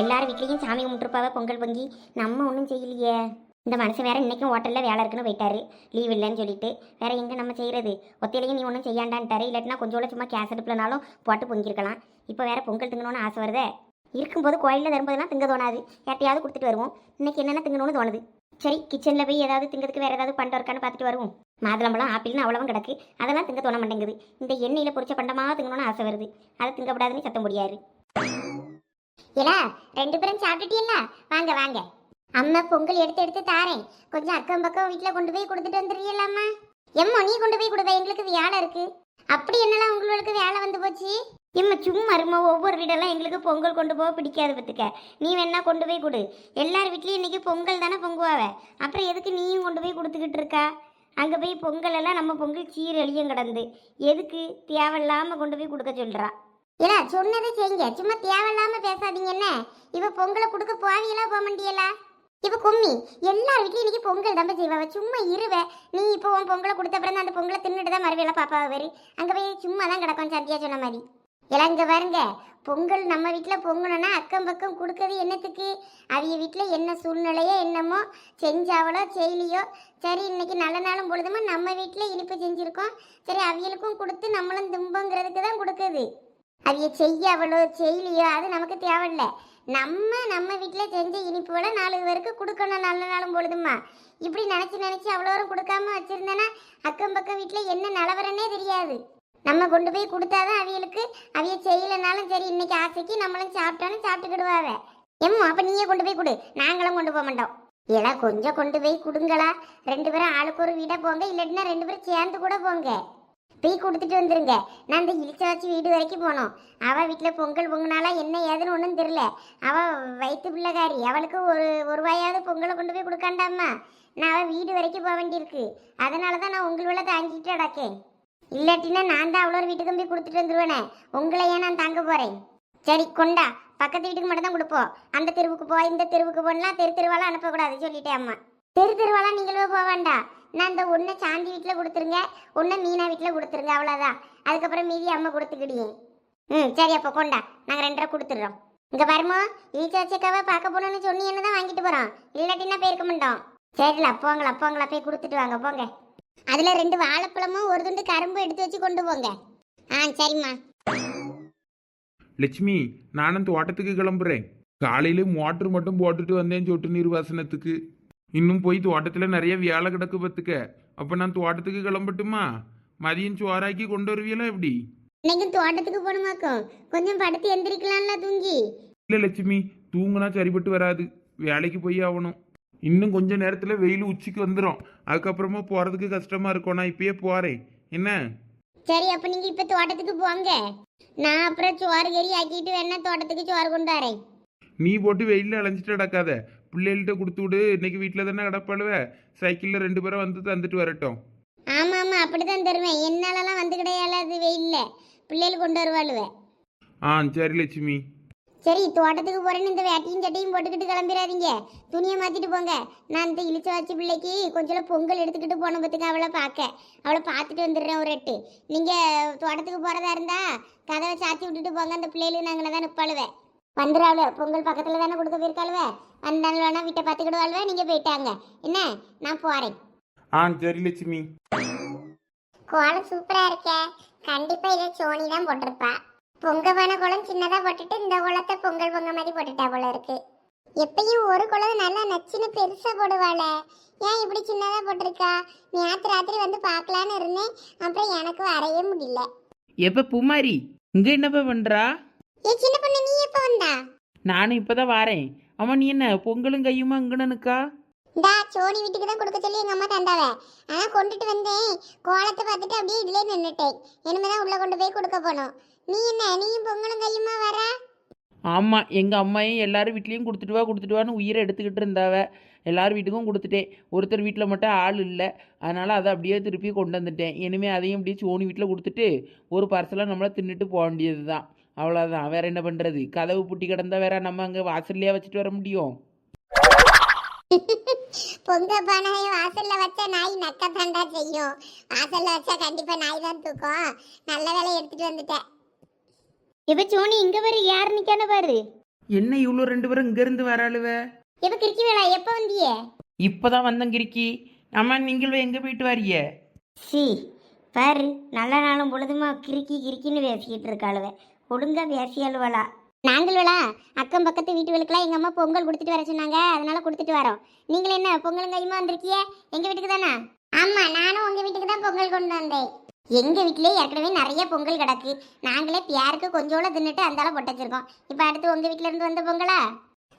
எல்லார் வீட்லேயும் சாமி கும்பிட்டுருப்பாவ பொங்கல் பொங்கி. நம்ம ஒன்றும் செய்யலையே. இந்த மனுஷன் வேற இன்றைக்கும் ஹோட்டலில் வேலை இருக்குன்னு போயிட்டாரு. லீவ் இல்லைன்னு சொல்லிட்டு. வேற எங்கே நம்ம செய்கிறது ஒத்தையிலையும் நீ ஒன்றும் செய்யாண்டான்ட்டாரு. இல்லாட்டினா கொஞ்சோட சும்மா கேஸ் அடுப்புலனாலும் போட்டு பொங்கியிருக்கலாம் இப்போ வேற பொங்கல் திங்கணும்னு ஆசை வருதே. இருக்கும்போது கோயிலில் தரும்போதெல்லாம் திங்க தோணாது. யார்ட்டையாவது கொடுத்துட்டு வருவோம். இன்னைக்கு என்னென்ன திங்கணும்னு தோணுது? சரி கிச்சனில் போய் ஏதாவது திங்கிறதுக்கு வேறு ஏதாவது பண்டம் இருக்கான்னு பார்த்துட்டு வருவோம். மாதுளம்பழம் ஆப்பிள்னு அவ்வளவும் கிடக்கு. அதெல்லாம் திங்க தோண மாட்டேங்குது. இந்த எண்ணெயில் பொரிச்ச பண்டமாக திங்கணும்னு ஆசை வருது. அதை திங்கப்படாதுன்னு சத்தம் முடியாது ஏலா ரெண்டு பேரும் சாப்பிட்டுட்டீங்களா? வாங்க வாங்க. அம்மா பொங்கல் எடுத்து எடுத்து தாரேன். கொஞ்சம் அக்கம் பக்கம் வீட்டில் கொண்டு போய் கொடுத்துட்டு வந்துடுறீங்களாம்மா எம்மா நீ கொண்டு போய் கொடுப்ப எங்களுக்கு வேலை இருக்கு. அப்படி என்னலாம் உங்களுக்கு வேலை வந்து போச்சு? எம்மா சும்மா இருமா ஒவ்வொரு வீடெல்லாம் எங்களுக்கு பொங்கல் கொண்டு போக பிடிக்காது பத்துக்க நீ வேணா கொண்டு போய் கொடு. எல்லார் வீட்லேயும் இன்னைக்கு பொங்கல் தானே பொங்குவாவ? அப்புறம் எதுக்கு நீயும் கொண்டு போய் கொடுத்துக்கிட்டு இருக்கா? அங்கே போய் பொங்கல் எல்லாம் நம்ம பொங்கல் சீர் எளியும் கிடந்து. எதுக்கு? தேவையில்லாமல் கொண்டு போய் கொடுக்க சொல்கிறா இல்ல சொன்னதை செய்யுங்க. சும்மா தேவையில்லாம பேசாதீங்க என்ன? இவ பொங்கலை கொடுக்க போவீங்களா போக மாட்டியலா? இப்ப கும்மி. எல்லார் வீட்லயும் இன்னைக்கு பொங்கல் தான் செய்வாவ சும்மா இருவ. நீ இப்போ உன் பொங்கலை கொடுத்த அப்புறம் அந்த பொங்கலை தின்னுட்டு தான் மறுவேல பாப்பாவை வரு. அங்க போய் சும்மா தான் கிடக்கும் சந்தியா சொன்ன மாதிரி. எல்லாம் இங்க பாருங்க. பொங்கல் நம்ம வீட்டில் பொங்கணும்னா அக்கம் பக்கம் கொடுக்கறது என்னத்துக்கு? அவிய வீட்டில் என்ன சூழ்நிலையோ என்னமோ செஞ்சாவளோ செய்யலையோ சரி இன்னைக்கு நல்ல நாளும் பொழுதுமா நம்ம வீட்டில் இனிப்பு செஞ்சுருக்கோம். சரி அவியலுக்கும் கொடுத்து நம்மளும் தும்பங்கிறதுக்கு தான் கொடுக்குது. அவிய செய்ய அவ்வளோ செய்யலையோ? அது நமக்கு தேவையில்லை. நம்ம நம்ம வீட்டில் செஞ்ச இனிப்புகளை நாலு பேருக்கு கொடுக்கணும் நல்ல நாளும் பொழுதுமா? இப்படி நினச்சி நினச்சி அவ்வளோரும் கொடுக்காம வச்சுருந்தேன்னா அக்கம் பக்கம் வீட்டில் என்ன நிலவரன்னே தெரியாது. நம்ம கொண்டு போய் கொடுத்தாதான் அவியலுக்கு அவிய செய்யலைனாலும் சரி இன்னைக்கு ஆசைக்கு நம்மளும் சாப்பிட்டாலும் சாப்பிட்டுக்கிடுவாவ. எம்மா அப்போ நீயே கொண்டு போய் கொடு. நாங்களும் கொண்டு போக மாட்டோம். ஏன்னா கொஞ்சம் கொண்டு போய் கொடுங்களா. ரெண்டு பேரும் ஆளுக்கு ஒரு வீடாக போங்க இல்லாட்டினா ரெண்டு பேரும் சேர்ந்து கூட போங்க. போய் கொடுத்துட்டு வந்துருங்க. நான் இந்த இழிச்சாச்சி வீடு வரைக்கும் போனோம். அவள் வீட்டில் பொங்கல் பொங்கினாலா என்ன ஏதுன்னு ஒன்றும் தெரில அவள் வயிற்று பிள்ளைக்காரி. அவளுக்கு ஒரு ஒரு வாயாவது பொங்கலை கொண்டு போய் கொடுக்காண்டாம்மா. நான் அவள் வீடு வரைக்கும் போக வேண்டியிருக்கு. அதனால தான் நான் உங்கள் வேலை தாங்கிட்டு அடக்கேன் இல்லாட்டினா நான் தான் அவ்வளோ வீட்டுக்கும் போய் கொடுத்துட்டு வந்துருவேனே. உங்களை ஏன் நான் தாங்க போகிறேன் சரி கொண்டா. பக்கத்து வீட்டுக்கு மட்டும் தான் கொடுப்போம். அந்த தெருவுக்கு போ இந்த தெருவுக்கு போனால் தெரு தெருவாலாம் அனுப்பக்கூடாது சொல்லிட்டேன் அம்மா. தெரு தெருவாலாம் நீங்களும் போக வேண்டாம். நான் இந்த ஒன்றை சாந்தி வீட்டில் கொடுத்துருங்க ஒன்றை மீனா வீட்டில் கொடுத்துருங்க அவ்வளோதான் அதுக்கப்புறம் மீதி அம்மா கொடுத்துக்கிடியே ம் சரி அப்போ கொண்டா. நாங்கள் ரெண்டரை கொடுத்துட்றோம். இங்கே பாருமோ ஈச்சாச்சிக்காவை பார்க்க போகணுன்னு சொன்னீங்கன்னு தான் வாங்கிட்டு போகிறோம் இல்லாட்டினா போயிருக்க மாட்டோம். சரில போங்களா போங்களா போய் கொடுத்துட்டு வாங்க போங்க. அதில் ரெண்டு வாழைப்பழமும் ஒரு துண்டு கரும்பு எடுத்து வச்சு கொண்டு போங்க. ஆ சரிம்மா. லட்சுமி நானும் தோட்டத்துக்கு கிளம்புறேன். காலையில மோட்டர் மட்டும் போட்டுட்டு வந்தேன் சொட்டு நீர் வாசனத்துக்கு இன்னும் போய் தோட்டத்தில் நிறைய வேலை கிடக்கு பத்துக்க. அப்போ நான் தோட்டத்துக்கு கிளம்பட்டுமா? மதியம் சோறாக்கி கொண்டு வருவீங்களா எப்படி? இன்னைக்கு தோட்டத்துக்கு போகணுமாக்கும் கொஞ்சம் படுத்து எந்திரிக்கலாம்ல தூங்கி. இல்லை லட்சுமி தூங்குனா சரிப்பட்டு வராது. வேலைக்கு போய் ஆகணும். இன்னும் கொஞ்ச நேரத்தில் வெயில் உச்சிக்கு வந்துடும் அதுக்கப்புறமா போகிறதுக்கு கஷ்டமாக இருக்கும். நான் இப்பயே போகிறேன் என்ன? சரி அப்ப நீங்க இப்ப தோட்டத்துக்கு போங்க. நான் அப்புறம் சோறு கறி ஆக்கிட்டு வேணா தோட்டத்துக்கு சோறு கொண்டு வரேன். நீ போட்டு வெயிலில் அலைஞ்சிட்டு கிடக்காத பிள்ளைகள்கிட்ட கொடுத்து விடு இன்னைக்கு வீட்டில் தானே கிடப்பாளுவ. சைக்கிளில் ரெண்டு பேரும் வந்து தந்துட்டு வரட்டும். ஆமா ஆமா அப்படிதான் தருவேன். என்னாலலாம் வந்து கிடையாது வெயில்ல. பிள்ளைகள் கொண்டு வருவாளுவ. ஆ சரி லட்சுமி. சரி தோட்டத்துக்கு போறேன்னு இந்த வேட்டியும் சட்டையும் போட்டுக்கிட்டு கிளம்பிடாதீங்க துணியை மாத்திட்டு போங்க. நான் இந்த இழிச்ச வச்சு பிள்ளைக்கு கொஞ்சம் பொங்கல் எடுத்துக்கிட்டு போன பத்துக்கு அவளை பார்க்க. அவளை பார்த்துட்டு வந்துடுறேன் ஒரு எட்டு. நீங்க தோட்டத்துக்கு போறதா இருந்தா கதவை சாத்தி விட்டுட்டு போங்க. அந்த பிள்ளைகளுக்கு நாங்கள் தான் நிப்பாளுவே. வந்துடாளுவ பொங்கல் பக்கத்துல தானே கொடுக்க போயிருக்காளுவ. வந்தாலும் வேணா வீட்டை பார்த்துக்கிடுவாளுவ. நீங்க போயிட்டாங்க. என்ன? நான் போறேன். ஆ சரி லட்சுமி. கோலம் சூப்பரா இருக்கே. கண்டிப்பா இதை சோனி தான் போட்டிருப்பா. பொங்க பானை குளம் சின்னதா போட்டுட்டு இந்த குளத்தை பொங்கல் பொங்க மாதிரி போட்டுட்டா போல இருக்கு. எப்பயும் ஒரு குளம் நல்லா நச்சுன்னு பெருசா போடுவாளே. ஏன் இப்படி சின்னதா போட்டிருக்கா? நேற்று ராத்திரி வந்து பார்க்கலான்னு இருந்தேன். அப்புறம் எனக்கு வரைய முடியல. எப்ப பூமாரி? இங்க என்னப்பா பண்றா? ஏ சின்ன பொண்ணு நீ எப்ப வந்தா? நானும் இப்பதான் வாரேன். அம்மா நீ என்ன பொங்கலும் கையுமா இங்கனனுக்கா இந்தா சோனி வீட்டுக்கு தான் கொடுக்க சொல்லி எங்க அம்மா தந்தாவ. ஆனா கொண்டுட்டு வந்தேன். கோலத்தை பார்த்துட்டு அப்படியே இதுலயே நின்னுட்டேன். இனிமேதான் உள்ள கொண்டு போய் கொடுக்க போனோம் நீ என்ன நீயும் பொங்கலும் கையுமா வர? ஆமா எங்க அம்மையும் எல்லாரும் வீட்லயும் கொடுத்துட்டு வா கொடுத்துட்டு வான்னு உயிரை எடுத்துக்கிட்டு இருந்தாவ. எல்லார் வீட்டுக்கும் கொடுத்துட்டேன். ஒருத்தர் வீட்டில் மட்டும் ஆள் இல்லை. அதனால அதை அப்படியே திருப்பி கொண்டு வந்துட்டேன். இனிமே அதையும் அப்படியே சோனி வீட்டில் கொடுத்துட்டு ஒரு பார்சலாக நம்மள தின்னுட்டு போக வேண்டியது தான் அவ்வளோதான் வேற என்ன பண்ணுறது கதவு பூட்டி கிடந்தா வேற நம்ம அங்கே வாசல்லையே வச்சுட்டு வர முடியும். பொங்க பானையை வாசல்ல வச்ச நாய் நக்கத்தாண்டா செய்யும். வாசல்ல வச்சா கண்டிப்பா நாய் தான் தூக்கும். நல்ல வேலை எடுத்துட்டு வந்துட்டேன். இப்ப சோனி இங்க பாரு யார் நிக்கான பாரு. என்ன இவ்வளோ ரெண்டு பேரும் இங்கேருந்து வராளுவ எப்ப கிறுக்கி வேளா எப்ப வந்தியே? இப்போதான் வந்தேன் கிரிக்கி ஆமா நீங்கள் எங்கே போயிட்டு வாரிய சி பாரு நல்ல நாளும் பொழுதுமா கிறுக்கி கிறுக்கின்னு பேசிக்கிட்டு இருக்காளுவ. ஒழுங்கா பேசியாளுவலா நாங்களுவலா அக்கம் பக்கத்து வீட்டுகளுக்கெல்லாம் எங்கள் அம்மா பொங்கல் கொடுத்துட்டு வர சொன்னாங்க. அதனால கொடுத்துட்டு வரோம். நீங்களும் என்ன பொங்கலும் கையுமா வந்திருக்கிய? எங்கள் வீட்டுக்கு தானே? ஆமாம் நானும் உங்கள் வீட்டுக்கு தான் பொங்கல் கொண்டு வந்தேன். எங்கள் வீட்டிலே ஏற்கனவே நிறைய பொங்கல் கிடக்கு. நாங்களே பியாருக்கு கொஞ்சோட தின்னுட்டு அந்தால பொட்டு வச்சிருக்கோம். இப்போ அடுத்து உங்கள் வீட்டிலேருந்து வந்த பொங்கலா?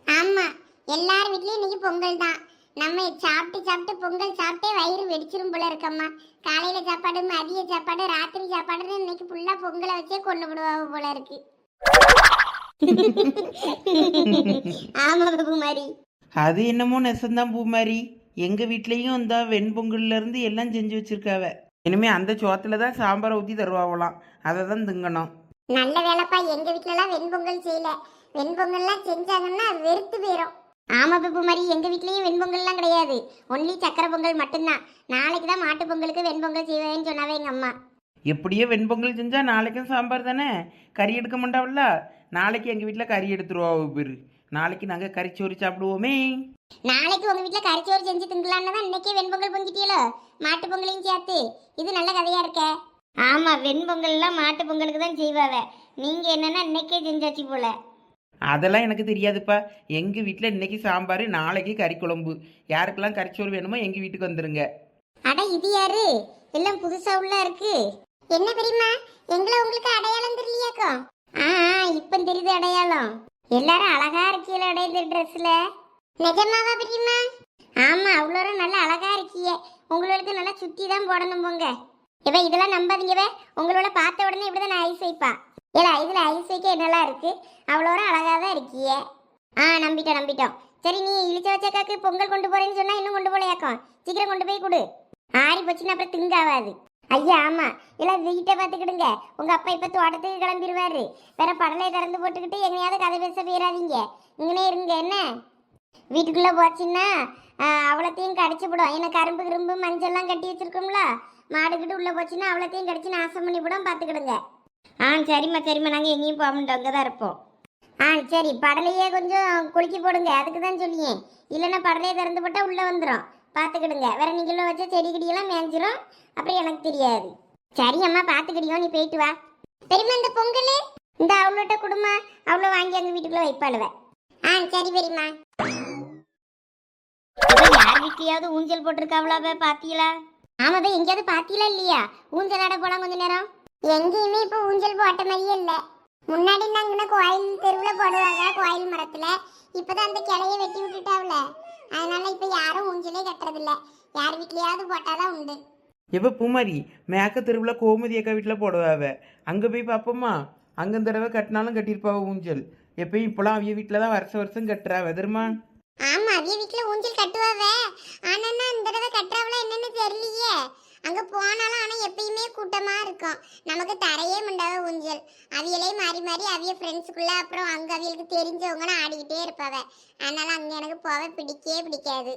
ஆமாம் எல்லார் வீட்லேயும் இன்னைக்கு பொங்கல் தான். நம்ம சாப்பிட்டு சாப்பிட்டு பொங்கல் சாப்பிட்டே வயிறு வெடிச்சிரும் போல இருக்கம்மா. காலையில சாப்பாடு மதிய சாப்பாடு ராத்திரி சாப்பாடுன்னு இன்னைக்கு ஃபுல்லா பொங்கலை வச்சே கொண்டு விடுவாங்க போல இருக்கு. ஆமா பாபு மாதிரி அது என்னமோ நெசந்தான் பூ மாதிரி எங்கள் வீட்லேயும் இந்த வெண்பொங்கல்ல இருந்து எல்லாம் செஞ்சு வச்சிருக்காவ. இனிமே அந்த சோத்துல தான் சாம்பாரை ஊற்றி தருவாங்களாம் அதை தான் திங்கணும். நல்ல வேலைப்பா. எங்க வீட்ல எல்லாம் வெண்பொங்கல் செய்யல. வெண்பொங்கல்லாம் செஞ்சாங்கன்னா வெறுத்து போயிடும் ஆமா பாபு மாதிரி எங்க வீட்லயும் வெண்பொங்கல்லாம் கிடையாது. ஒன்லி சக்கரை பொங்கல் மட்டும்தான். நாளைக்கு தான் மாட்டு பொங்கலுக்கு வெண்பொங்கல் செய்வேன்னு சொன்னாவே எங்க அம்மா. எப்படியோ வெண்பொங்கல் செஞ்சால் நாளைக்கும் சாம்பார் தானே? கறி எடுக்க மாட்டாவில்ல? நாளைக்கு எங்கள் வீட்டில் கறி எடுத்துருவா பேர். நாளைக்கு நாங்கள் கறிச்சோறு சாப்பிடுவோமே. நாளைக்கு உங்க வீட்ல கறிச்சோறு செஞ்சு திங்கலான்னு தான் இன்னைக்கே வெண்பொங்கல் பொங்கிட்டீங்களோ மாட்டு பொங்கலையும் சேர்த்து. இது நல்ல கதையா இருக்க. ஆமா வெண்பொங்கல்லாம் மாட்டு பொங்கலுக்கு தான் செய்வாவ நீங்க என்னன்னா இன்னைக்கே செஞ்சாச்சு போல. அதெல்லாம் எனக்கு தெரியாதுப்பா. எங்கள் வீட்டில் இன்னைக்கு சாம்பார் நாளைக்கு கறி குழம்பு யாருக்கெல்லாம் கறிச்சோறு வேணுமோ எங்கள் வீட்டுக்கு வந்துருங்க. அட இது யாரு? எல்லாம் புதுசா உள்ள இருக்கு. என்ன தெரியுமா எங்களை உங்களுக்கு அடையாளம் தெரியலையாக்கோ? ஆ ஆ, தெரியுது அடையாளம். எல்லாரும் அழகா இருக்கீல அடையுது ட்ரெஸ்ல நிஜமாவா தெரியுமா ஆமா அவ்வளோ நல்லா அழகா இருக்கீங்க உங்களுக்கு நல்லா சுத்தி தான் போடணும் போங்க. இவ இதெல்லாம் நம்பாதீங்கவே உங்களோட பார்த்த உடனே இப்படிதான் ஐஸ் வைப்பா. ஏடா இதில் ஐஸ்வைக்கே என்னெல்லாம் இருக்குது அவ்வளோ அழகாக தான் இருக்கீங்க ஆ நம்பிட்டோம் நம்பிட்டோம். சரி நீ இழிச்ச வச்சக்காக்கு பொங்கல் கொண்டு போகிறேன்னு சொன்னால் இன்னும் கொண்டு போலையாக்கும் சீக்கிரம் கொண்டு போய் கொடு. ஆறி போச்சுன்னா அப்புறம் திங்காவாது. ஐயா ஆமாம் எல்லாம் வீட்டை பார்த்துக்கிடுங்க. உங்கள் அப்பா இப்போ தோட்டத்துக்கு கிளம்பிடுவாரு வேற படலை திறந்து போட்டுக்கிட்டு எங்கேயாவது கதை பேச போயிடாதீங்க இங்கனே இருங்க என்ன? வீட்டுக்குள்ளே போச்சுன்னா அவ்வளோத்தையும் கடிச்சு விடும் ஏன்னா கரும்பு கிரும்பு மஞ்சள்லாம் கட்டி வச்சிருக்கோம்ல? மாடுக்கிட்டு உள்ளே போச்சுன்னா அவ்வளோத்தையும் கடிச்சு நாசம் பண்ணி விடும் பார்த்துக்கிடுங்க. ஆ சரிம்மா சரிம்மா. நாங்கள் எங்கேயும் போக மாட்டோம் அங்கே தான் இருப்போம். ஆ சரி. படலையே கொஞ்சம் குலுக்கி போடுங்க. அதுக்கு தான் சொல்லியே இல்லைன்னா படலையே திறந்து போட்டால் உள்ளே வந்துடும் பார்த்துக்கிடுங்க. வேற நீங்களும் வச்ச செடி கிடியெல்லாம் மேய்ஞ்சிரும் அப்புறம் எனக்கு தெரியாது. சரி அம்மா பார்த்துக்கிடியோ நீ போயிட்டு வா. பெரியம்மா இந்த பொங்கல்? இந்த அவ்வளோட்ட குடுமா அவ்வளோ வாங்கி அங்கே வீட்டுக்குள்ளே வைப்பாளுவ. ஆ சரி பெரியம்மா. யார் வீட்லயாவது ஊஞ்சல் போட்டிருக்காவளாவ பாத்தீங்களா ஆமாவே எங்கேயாவது பாத்தீங்களா இல்லையா? ஊஞ்சல் ஆட போலாம் கொஞ்ச நேரம். எங்கேயுமே இப்போ ஊஞ்சல் போட்ட மாதிரியே இல்லை. முன்னாடி நாங்கன்னா கோயில் தெருவில் போடுவாங்க கோயில் மரத்தில்? இப்போதான் அந்த கிளையை வெட்டி விட்டுட்டாவுல. அதனால இப்போ யாரும் ஊஞ்சலே கட்டுறதில்ல. யார் வீட்லயாவது போட்டாதான் உண்டு. எப்போ பூமாரி மேக்க தெருவில் கோமதி அக்கா வீட்டில் போடுவாவ? அங்கே போய் பார்ப்போமா அங்கே தடவை கட்டினாலும் கட்டியிருப்பாவ ஊஞ்சல். எப்பயும் இப்போலாம் அவிய வீட்டில் தான் வருஷம் வருஷம் கட்டுறா வெதருமா ஆமா அவிய வீட்ல ஊஞ்சல் கட்டுவாவ. ஆனா இந்த தடவை கட்டுறாவளா என்னன்னு தெரியலையே. அங்க போனாலும் ஆனா எப்பயுமே கூட்டமா இருக்கும். நமக்கு தரையே மண்டாவ ஊஞ்சல். அவியலே மாறி மாறி அவிய ஃப்ரெண்ட்ஸுக்குள்ள அப்புறம் அங்க அவியலுக்கு தெரிஞ்சவங்கன்னு ஆடிக்கிட்டே இருப்பாவ. அதனால அங்க எனக்கு போக பிடிக்கவே பிடிக்காது.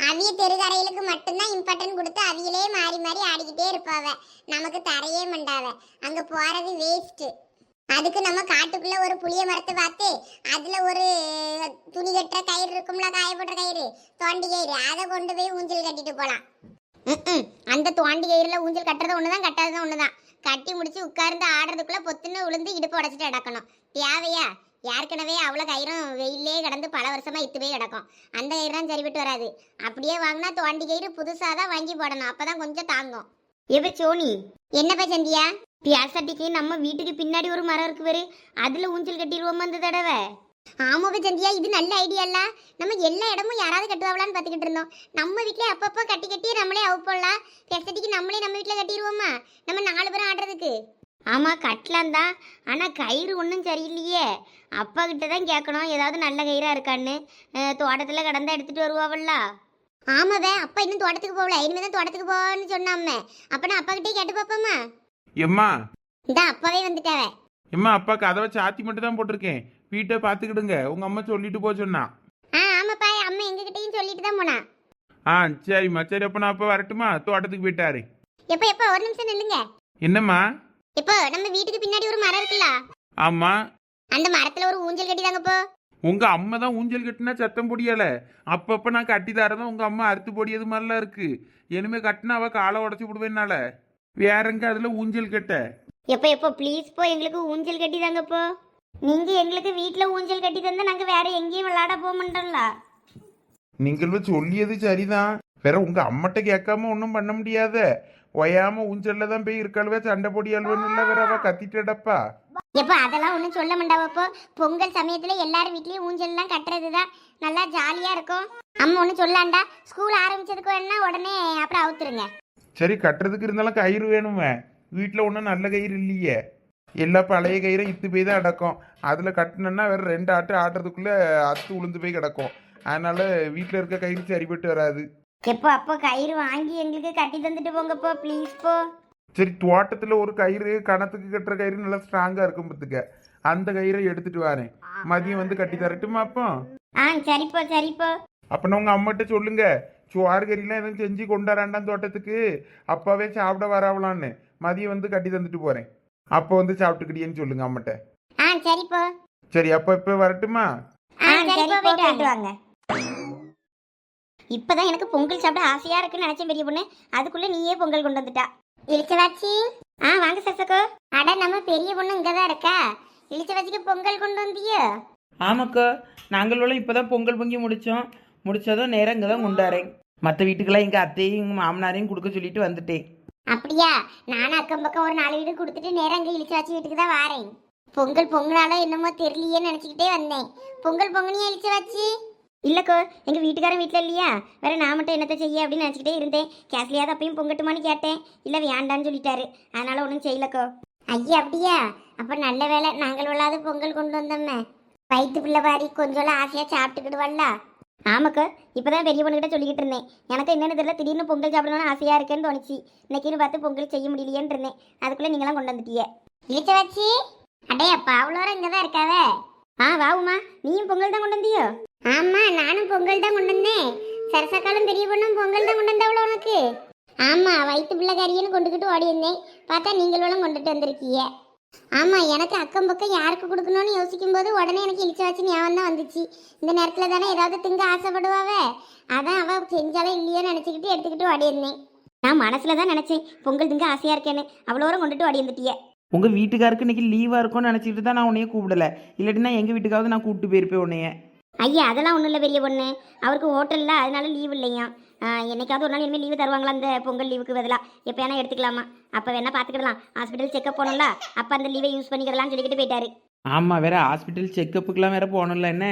அவிய தெருக்கரைகளுக்கு மட்டும்தான் இம்பார்ட்டன்ட் கொடுத்து அவியலே மாறி மாறி ஆடிக்கிட்டே இருப்பாவ. நமக்கு தரையே மண்டாவ அங்க போறது வேஸ்ட் அதுக்கு நம்ம காட்டுக்குள்ள ஒரு புளிய மரத்தை பார்த்து அதுல ஒரு துணி கட்டுற கயிறு இருக்கும்ல காய போடுற கயிறு தோண்டி கயிறு அதை கொண்டு போய் ஊஞ்சல் கட்டிட்டு போலாம். அந்த தோண்டி கயிறுல ஊஞ்சல் கட்டுறது ஒண்ணுதான் கட்டாதது ஒண்ணுதான். கட்டி முடிச்சு உட்கார்ந்து ஆடுறதுக்குள்ள பொத்துன்னு விழுந்து இடுப்பு உடச்சிட்டு கிடக்கணும். தேவையா? ஏற்கனவே அவ்வளோ கயிறும் வெயிலே கிடந்து பல வருஷமா இத்து போய் கிடக்கும். அந்த கயிறு தான் சரிப்பட்டு வராது. அப்படியே வாங்கினா தோண்டி கயிறு புதுசாக தான் வாங்கி போடணும். அப்பதான் கொஞ்சம் தாங்கும். எப்ப சோனி? என்னப்பா சந்தியா? பியாசட்டிக்கு நம்ம வீட்டுக்கு பின்னாடி ஒரு மரம் இருக்கு பாரு. அதுல ஊஞ்சல் கட்டிடுவோமா இந்த தடவை? ஆமாவே சந்தியா இது நல்ல ஐடியா இல்ல நம்ம எல்லா இடமும் யாராவது கட்டுவாங்களான்னு பார்த்துக்கிட்டு இருந்தோம். நம்ம வீட்லயே அப்பப்போ கட்டி கட்டி நம்மளே அவுப்போம்லாம் பெசட்டிக்கு நம்மளே நம்ம வீட்டில் கட்டிடுவோமா? நம்ம நாலு பேரும் ஆடுறதுக்கு. ஆமா கட்டலாம் தான். ஆனா கயிறு ஒன்றும் சரியில்லையே. அப்பா கிட்ட தான் கேட்கணும் ஏதாவது நல்ல கயிறா இருக்கான்னு. தோட்டத்துல கடந்தா எடுத்துட்டு வருவாவல்ல? ஆமாவே அப்பா இன்னும் தோட்டத்துக்கு போகல. இனிமே தான் தோட்டத்துக்கு போவான்னு சொன்னாமே அப்பனா அப்பா கிட்டே கேட்டு பாப்போமா எம்மா? இந்த அப்பாவே வந்துட்டாவே. எம்மா அப்பா கதவை சாத்தி மட்டும் தான் போட்டிருக்கேன். வீட்டை பார்த்துக்கிடுங்க. உங்க அம்மா சொல்லிட்டு போக சொன்னா. ஆ ஆமாப்பா அம்மா எங்ககிட்டயும் சொல்லிட்டு தான் போனா. ஆ சரிம்மா. சரி அப்போ நான் அப்போ வரட்டுமா? தோட்டத்துக்கு போயிட்டாரு. எப்போ எப்போ ஒரு நிமிஷம் நில்லுங்க. என்னம்மா? இப்போ நம்ம வீட்டுக்கு பின்னாடி ஒரு மரம் இருக்குல்ல? ஆமா. அந்த மரத்துல ஒரு ஊஞ்சல் கட்டிதாங்கப்போ. உங்க அம்மா தான் ஊஞ்சல் கட்டினா சத்தம் பொடியல. அப்பப்ப நான் கட்டி தரதான் உங்க அம்மா அறுத்து பொடியது மாதிரிலாம் இருக்கு. இனிமே கட்டினா அவ காலை உடச்சு விடுவேனால வேற எங்க அதுல ஊஞ்சல் கட்ட? எப்போ எப்போ ப்ளீஸ் போ எங்களுக்கு ஊஞ்சல் கட்டி தாங்கப்போ நீங்க எங்களுக்கு வீட்ல ஊஞ்சல் கட்டி தந்தா நாங்க வேற எங்கேயும் விளையாட போக மாட்டோம்ல. நீங்களும் சொல்லியது சரிதான். வேற உங்க அம்மட்ட கேட்காம ஒன்றும் பண்ண முடியாத. ஒயாம ஊஞ்சல்ல தான் போய் இருக்காளுவே சண்டை பொடியாள்வன்னு இல்ல வேற அவ கத்திட்டடப்பா எப்போ அதெல்லாம் ஒன்றும் சொல்ல மாட்டாவப்போ பொங்கல் சமயத்துல எல்லார் வீட்லயும் ஊஞ்சல்லாம் கட்டுறது தான் நல்லா ஜாலியா இருக்கும். அம்மா ஒன்றும் சொல்லாண்டா. ஸ்கூல் ஆரம்பிச்சதுக்கு வேணா உடனே அப்புறம் அவுத்துருங்க. சரி கட்டுறதுக்கு இருந்தாலும் கயிறு வேணுமே. வீட்டில் ஒன்றும் நல்ல கயிறு இல்லையே. எல்லா பழைய கயிறும் இத்து போய் தான் அடக்கும் அதில் கட்டினோன்னா வேற ரெண்டு ஆட்டு ஆட்டுறதுக்குள்ளே அத்து உளுந்து போய் கிடக்கும். அதனால வீட்டில் இருக்க கயிறு சரிப்பட்டு வராது. எப்போ அப்போ கயிறு வாங்கி எங்களுக்கு கட்டி தந்துட்டு போங்கப்போ ப்ளீஸ் போ. சரி தோட்டத்தில் ஒரு கயிறு கணத்துக்கு கட்டுற கயிறு நல்லா ஸ்ட்ராங்காக இருக்கும் பார்த்துக்க. அந்த கயிறை எடுத்துட்டு வரேன். மதியம் வந்து கட்டி தரட்டுமா அப்போ? ஆ சரிப்போ சரிப்போ அப்போனா உங்கள் அம்மாட்ட சொல்லுங்க. சுவாறு கறிலாம் எதுவும் செஞ்சு கொண்டாடாண்டாம் தோட்டத்துக்கு. அப்பாவே சாப்பிட வராவலான்னு. மதியம் வந்து கட்டி தந்துட்டு போகிறேன் அப்போ வந்து சாப்பிட்டுக்கிட்டியேன்னு சொல்லுங்க அம்மாட்ட. ஆ சரிப்போ. சரி அப்போ இப்போ வரட்டுமா? ஆ சரிப்போ போயிட்டு வாங்க. இப்பதான் எனக்கு பொங்கல் சாப்பிட ஆசையா இருக்குன்னு நினைச்சேன் பெரிய பொண்ணு. அதுக்குள்ள நீயே பொங்கல் கொண்டு வந்துட்டா. இளிச்சவாச்சி? ஆ வாங்க சசக்கோ அட நம்ம பெரிய பொண்ணு இங்கதான் இருக்கா? இளிச்சவாச்சிக்கு பொங்கல் கொண்டு வந்தியோ? ஆமாக்கா நாங்களும் இப்போ தான் பொங்கல் பொங்கி முடித்தோம் முடிச்சதும் நேரம் இங்கே தான் கொண்டாரேன் மற்ற வீட்டுக்கெல்லாம் எங்கள் அத்தையும் எங்கள் மாமனாரையும் கொடுக்க சொல்லிட்டு வந்துட்டேன். அப்படியா? நானும் அக்கம் பக்கம் ஒரு நாலு வீடு கொடுத்துட்டு நேரம் அங்கே இளிச்சவாச்சி வீட்டுக்கு தான் வாரேன். பொங்கல் பொங்கலாலோ என்னமோ தெரியலையேன்னு நினச்சிக்கிட்டே வந்தேன். பொங்கல் பொங்கனியா இளிச்சவாச்சி? இல்லைக்கோ எங்கள் வீட்டுக்காரன் வீட்டில் இல்லையா? வேற நான் மட்டும் என்னத்தை செய்ய அப்படின்னு நினச்சிக்கிட்டே இருந்தேன். கேஸ்லியாவது அப்பயும் பொங்கட்டுமான்னு கேட்டேன். இல்லை வேண்டான்னு சொல்லிட்டாரு. அதனால ஒன்றும் செய்யலக்கோ. ஐயா அப்படியா? அப்போ நல்ல வேலை நாங்கள் விழாது பொங்கல் கொண்டு வந்தோமே. வயிற்று பிள்ளை பாரி கொஞ்சம் ஆசையாக சாப்பிட்டுக்கிடுவாள்லா ஆமாக்கா இப்போதான் பெரிய பொண்ணுகிட்ட சொல்லிக்கிட்டு இருந்தேன். எனக்கு என்னன்னு தெரியல திடீர்னு பொங்கல் சாப்பிடணும்னு ஆசையாக இருக்கேன்னு தோணுச்சு. இன்னைக்குன்னு பார்த்து பொங்கல் செய்ய முடியலையேன்னு இருந்தேன். அதுக்குள்ளே நீங்களாம் கொண்டு வந்துட்டீங்க இழிச்ச வச்சு அடையப்பா அவ்வளோ இங்கே தான் இருக்காவே? ஆ வாவுமா நீயும் பொங்கல் தான் கொண்டு வந்தியோ? ஆமா நானும் பொங்கல் தான் கொண்டு வந்தேன். சரசக்காலம் பெரிய பொண்ணும் பொங்கல் தான் கொண்டு வந்தாவளோ உனக்கு? ஆமா வயிற்று பிள்ளை கறியன்னு கொண்டுக்கிட்டு ஓடி இருந்தேன் பார்த்தா நீங்களும் கொண்டுட்டு வந்திருக்கீங்க. ஆமா எனக்கு அக்கம் பக்கம் யாருக்கு கொடுக்கணும்னு யோசிக்கும் போது உடனே எனக்கு இழிச்ச வச்சு ஞாபகம் தான் வந்துச்சு. இந்த நேரத்தில் தானே ஏதாவது திங்க ஆசைப்படுவாவே? அதான் அவ செஞ்சாலும் இல்லையோன்னு நினச்சிக்கிட்டு எடுத்துக்கிட்டு ஓடி இருந்தேன். நான் மனசுல தான் நினைச்சேன் பொங்கல் திங்க ஆசையா இருக்கேன்னு. அவ்வளோரம் கொண்டுட்டு ஓடி வந்துட்டியே உங்கள் வீட்டுக்காருக்கு இன்னைக்கு லீவாக இருக்கும்னு நினச்சிட்டு தான் நான் உன்னைய கூப்பிடல. இல்லாட்டினா எங்கள் வீட்டுக்காவது நான் கூப்பிட்டு போயிருப்பேன் உன்னைய. ஐயா அதெல்லாம் ஒன்றும் இல்லை பெரிய பொண்ணு. அவருக்கு ஹோட்டலில் அதனால லீவ் இல்லையா என்னைக்காவது ஒரு நாள் இனிமேல் லீவு தருவாங்களா அந்த பொங்கல் லீவுக்கு பதிலாக எப்போ வேணா எடுத்துக்கலாமா? அப்போ வேணா பார்த்துக்கிடலாம் ஹாஸ்பிட்டல் செக்கப் போகணும்ல அப்போ அந்த லீவை யூஸ் பண்ணிக்கிடலாம்னு சொல்லிக்கிட்டு போயிட்டாரு. ஆமாம் வேற ஹாஸ்பிட்டல் செக்கப்புக்கெலாம் வேற போகணும்ல என்ன?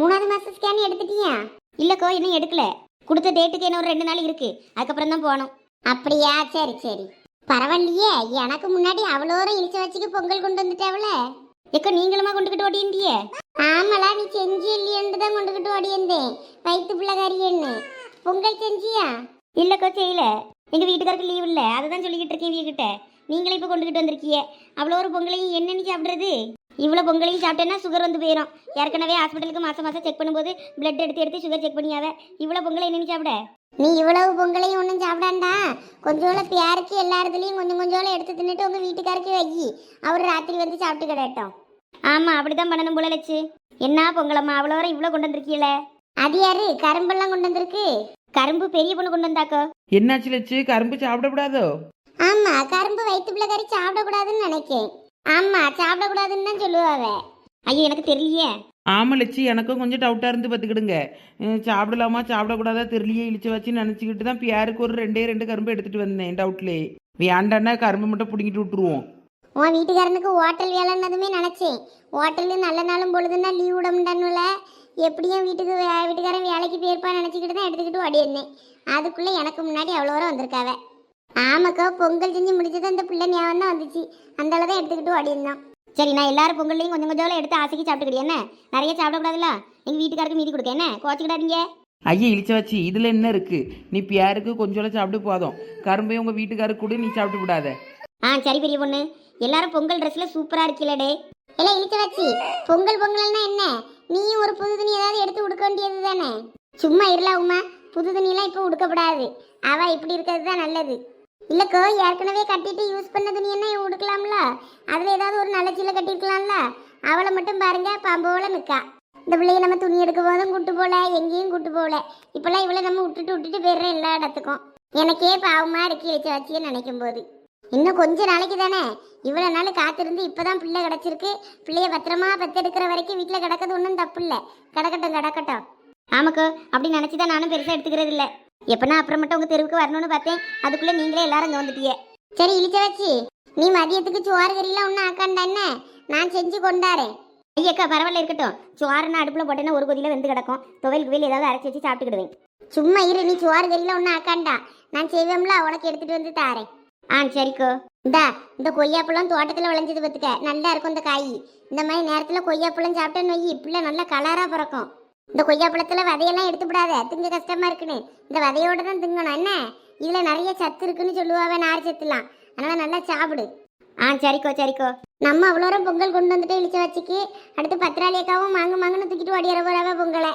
மூணாவது மாதம் ஸ்கேன் எடுத்துட்டியா? இல்லைக்கோ இன்னும் எடுக்கல. கொடுத்த டேட்டுக்கு இன்னும் ஒரு ரெண்டு நாள் இருக்கு. அதுக்கப்புறம் தான் போகணும். அப்படியா? சரி சரி. பரவாயில்லையே. எனக்கு முன்னாடி அவ்வளோரம் இழிச்ச வச்சுக்கு பொங்கல் கொண்டு வந்துட்டாவல. எக்கோ நீங்களுமா கொண்டுக்கிட்டு ஓடிந்தியே ஆமாலா நீ செஞ்சு இல்லையன்று தான் கொண்டுக்கிட்டு ஓடியிருந்தேன் வயிற்று பிள்ளைகாரியன்னு பொங்கல் செஞ்சியா? இல்லைக்கோ செய்யல. எங்கள் வீட்டுக்காருக்கு லீவ் இல்லை. அதை தான் சொல்லிக்கிட்டு இருக்கேன் வீக்கிட்ட நீங்களே இப்போ கொண்டுக்கிட்டு வந்திருக்கீங்க. அவ்வளோ ஒரு பொங்கலையும் என்னென்னு சாப்பிட்றது? இவ்வளோ பொங்கலையும் சாப்பிட்டேன்னா சுகர் வந்து போயிடும் ஏற்கனவே ஹாஸ்பிட்டலுக்கு மாதம் மாதம் செக் பண்ணும்போது பிளட் எடுத்து எடுத்து சுகர் செக் பண்ணியாவ. இவ்வளோ பொங்கலை என்னென்னு சாப்பிட? நீ இவ்வளவு பொங்கலையும் ஒன்றும் சாப்பிடாண்டா? கொஞ்சோல பேருக்கு எல்லா இடத்துலையும் கொஞ்சம் கொஞ்சோல எடுத்து தின்னுட்டு உங்கள் வீட்டுக்காருக்கு வை. அவர் ராத்திரி வந்து சாப்பிட்டு கிடட்டும் ஆமாம் அப்படி தான் பண்ணணும் போல லட்சு. என்ன பொங்கலம்மா? அவ்வளோ வரை இவ்வளோ கொண்டு வந்திருக்கீல அது யாரு? கரும்பெல்லாம் கொண்டு வந்திருக்கு. கரும்பு பெரிய பொண்ணு கொண்டு வந்தாக்கோ. என்னாச்சு லட்சு? கரும்பு சாப்பிடக்கூடாதோ? ஆமா கரும்பு வயிற்று பிள்ளை கறி சாப்பிடக்கூடாதுன்னு நினைக்கேன். ஆமா சாப்பிடக்கூடாதுன்னு தான் சொல்லுவாவ. ஐயோ எனக்கு தெரியலையே. ஆமாம் லட்சு எனக்கும் கொஞ்சம் டவுட்டாக இருந்து பார்த்துக்கிடுங்க. அஹ் சாப்பிடலாமா சாப்பிடக்கூடாதா தெரியலையே இழிச்சு வச்சு நினச்சிக்கிட்டு தான் பியாருக்கு ஒரு ரெண்டே ரெண்டு கரும்பு எடுத்துகிட்டு வந்தேன் டவுட்லேயே வேண்டான்னா கரும்பு மட்டும் பிடிங்கிட்டு விட்டுருவோம். உன் வீட்டுக்காரனுக்கு ஹோட்டல் வேலைன்னதுமே நினச்சேன். ஹோட்டலு நல்ல நாளும் பொழுதுன்னா லீவ் விட முடியாதுல எப்படியும் வீட்டுக்கு வே- வீட்டுக்காரன் வேலைக்கு போயிருப்பான்னு நினச்சிக்கிட்டு தான் எடுத்துக்கிட்டு ஓடியிருந்தேன் அதுக்குள்ளே எனக்கு முன்னாடி அவ்வளோ வரம் வந்திருக்காவ. ஆமாக்கா பொங்கல் செஞ்சு முடிச்சது அந்த பிள்ளை ஞாபகம் தான் வந்துச்சு. அந்த அளவு தான் எடுத்துக்கிட்டு ஓடியிருந்தோம் சரி நான் எல்லாரும் பொங்கல்லையும் கொஞ்சம் கொஞ்சம் எடுத்து ஆசைக்கு சாப்பிட்டுக்கிட்டே என்ன? நிறைய சாப்பிடக்கூடாதுல்ல? எங்கள் வீட்டுக்காருக்கு மீதி கொடுக்க என்ன? கோச்சிக்கிடாதீங்க. ஐயா இழிச்ச வச்சு இதில் என்ன இருக்குது நீ பியாருக்கு கொஞ்சம் சாப்பிட்டு போதும். கரும்பையும் உங்கள் வீட்டுக்காருக்கு கூட நீ சாப்பிட்டு விடாத. ஆ சரி பெரிய பொண்ணு. எல்லாரும் பொங்கல் ட்ரெஸ்ல சூப்பரா இருக்கீங்களே எல்லாம் இழுத்து வச்சு பொங்கல் பொங்கல்னா என்ன? நீ ஒரு புது துணி ஏதாவது எடுத்து உடுக்க வேண்டியது தானே? சும்மா இருல உமா. புது துணியெல்லாம் இப்போ உடுக்கப்படாது. அவ இப்படி இருக்கிறது தான் நல்லது. இல்லைக்கோ ஏற்கனவே கட்டிட்டு யூஸ் பண்ண துணியெல்லாம் உடுக்கலாம்ல? அதில் ஏதாவது ஒரு நல்ல சீலை கட்டிருக்கலாம்ல அவளை மட்டும் பாருங்க பாம்போல நிற்கா இந்த பிள்ளைய நம்ம துணி எடுக்க போதும் கூட்டு போல எங்கேயும் கூட்டு போகல இப்பெல்லாம் இவளை நம்ம விட்டுட்டு விட்டுட்டு போயிடுறோம் எல்லா இடத்துக்கும். எனக்கே பாவமாக இருக்கி வச்ச வச்சியே நினைக்கும் போது இன்னும் கொஞ்ச நாளைக்கு தானே? இவ்வளவு நாள் காத்திருந்து இப்பதான் பிள்ளை கிடச்சிருக்கு. பிள்ளைய பத்திரமா பெத்தெடுக்கிற வரைக்கும் வீட்டில் கிடக்கிறது ஒன்றும் தப்பு இல்லை கிடக்கட்டும் கிடக்கட்டும். ஆமாக்கோ அப்படி நினைச்சுதான் நானும் பெருசா எடுத்துக்கிறது இல்லை. எப்பனா அப்புறம் மட்டும் உங்க தெருவுக்கு வரணும்னு பார்த்தேன். அதுக்குள்ள நீங்களே எல்லாரும் இங்கே வந்துட்டியே சரி இழிச்ச வச்சு நீ மதியத்துக்கு சோறு கறிலாம் ஒன்றும் ஆக்காண்டா என்ன? நான் செஞ்சு கொண்டாரேன் ஐயக்கா பரவாயில்ல இருக்கட்டும். சோறுனா அடுப்புல போட்டேன்னா ஒரு கொதியில் வெந்து கிடக்கும். துவையல் குவையில் ஏதாவது அரைச்சி வச்சு சாப்பிட்டுக்கிடுவேன். சும்மா இரு நீ சோறு கறிலாம் ஒன்றும் ஆக்காண்டா. நான் செய்வேம்ல உனக்கு எடுத்துட்டு வந்து தாரேன். ஆ சரிக்கோ. இந்தா இந்த கொய்யாப்பழம் தோட்டத்தில் விளைஞ்சது பார்த்துக்க. நல்லா இருக்கும் இந்த காய். இந்த மாதிரி நேரத்தில் கொய்யாப்பழம் சாப்பிட்டேன்னு வை பிள்ளை நல்லா கலராக பிறக்கும். இந்த கொய்யாப்பழத்தில் விதையெல்லாம் எடுத்து விடாத திங்க கஷ்டமாக இருக்குன்னு. இந்த விதையோட தான் திங்கணும். என்ன? இதில் நிறைய சத்து இருக்குன்னு சொல்லுவாவே நார் சத்துலாம். அதனால் நல்லா சாப்பிடு. ஆ சரிக்கோ சரிக்கோ. நம்ம அவ்வளோ பொங்கல் கொண்டு வந்துட்டு இழிச்ச வச்சுக்கு அடுத்து பத்திராளியக்காவும் மாங்கு மாங்குன்னு தூக்கிட்டு ஓடிற போறாவே பொங்கலை.